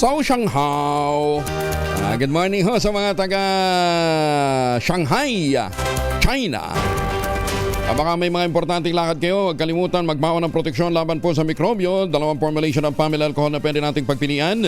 So, Shanghai. Ah, good morning ho sa mga taga Shanghai, China. Ah, baka may mga importanteng lakad kayo, huwag kalimutan magbaon ng proteksyon laban po sa mikrobyo. Dalawang formulation ng family alcohol na pwede nating pagpilian.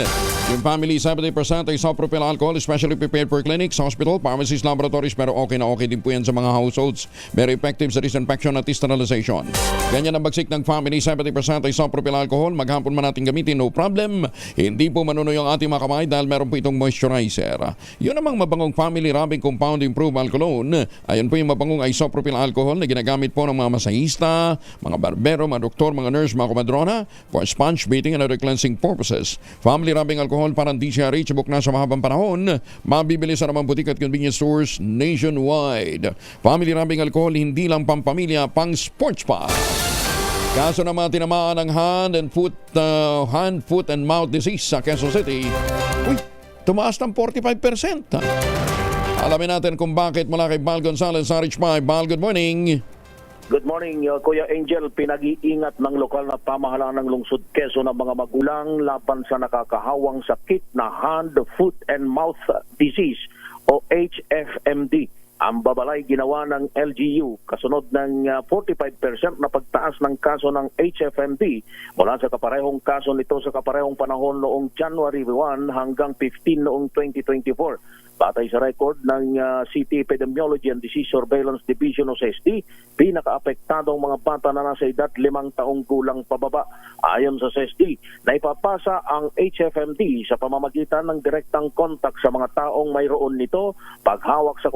Yung family 70% ay isopropyl alcohol, specially prepared for clinics, hospital, pharmacies, laboratories, pero okay na okay din po yan sa mga households. Very effective sa disinfection at sterilization. Ganyan ang bagsik ng family 70% ay isopropyl alcohol. Maghapon man natin gamitin, no problem. Hindi po manunoy ang ating mga kamay dahil meron po itong moisturizer. Yun namang mabangong family rubbing compound improved alcoholone. Ayan po yung mabangong isopropyl alcohol na ginagamit po ng mga masahista, mga barbero, mga doktor, mga nurse, mga komadrona for sponge beating and other cleansing purposes. Family rubbing alcohol parang DCRH subok na sa mahabang panahon. Mabibili sa namang butik at convenience stores nationwide. Family rubbing alcohol hindi lang pampamilya, pang sports pa. Kaso ng mga tinamaan ng hand and foot uh, hand, foot and mouth disease sa Quezon City. Uy, tumaas ng 45%. ha? Alamin natin kung bakit mula kay Bal Gonzalez sa Rich Pie. Bal, good morning. Good morning, uh, Kuya Angel. Pinag-iingat ng lokal na pamahalaan ng lungsod Quezon ang mga magulang laban sa nakakahawang sakit na hand, foot, and mouth disease o HFMD. Ang babalay ginawa ng LGU kasunod ng uh, 45% na pagtaas ng kaso ng HFMD mula sa kaparehong kaso nito sa kaparehong panahon noong January 1 hanggang 15 noong 2024. Batay sa record ng uh, City Epidemiology and Disease Surveillance Division o CESD, pinakaapektado ang mga bata na nasa edad limang taong gulang pababa. Ayon sa CESD, naipapasa ang HFMD sa pamamagitan ng direktang kontak sa mga taong mayroon nito, paghawak sa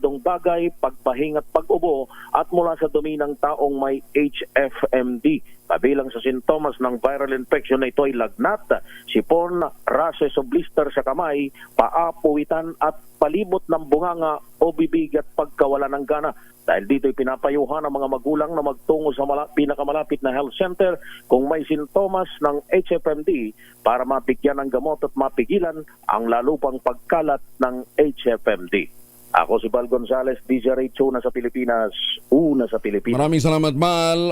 kontaminadong bagay, pagpahinga at pag-ubo at mula sa dumi ng taong may HFMD. Kabilang sa sintomas ng viral infection na ito ay lagnat, sipon, rashes o blister sa kamay, paa, puwitan at palibot ng bunganga o bibig at pagkawala ng gana. Dahil dito ay pinapayuhan ang mga magulang na magtungo sa mala- pinakamalapit na health center kung may sintomas ng HFMD para mabigyan ng gamot at mapigilan ang lalo pang pagkalat ng HFMD. Ako si Val Gonzales, DJ Radio na sa Pilipinas, una sa Pilipinas. Maraming salamat, Bal.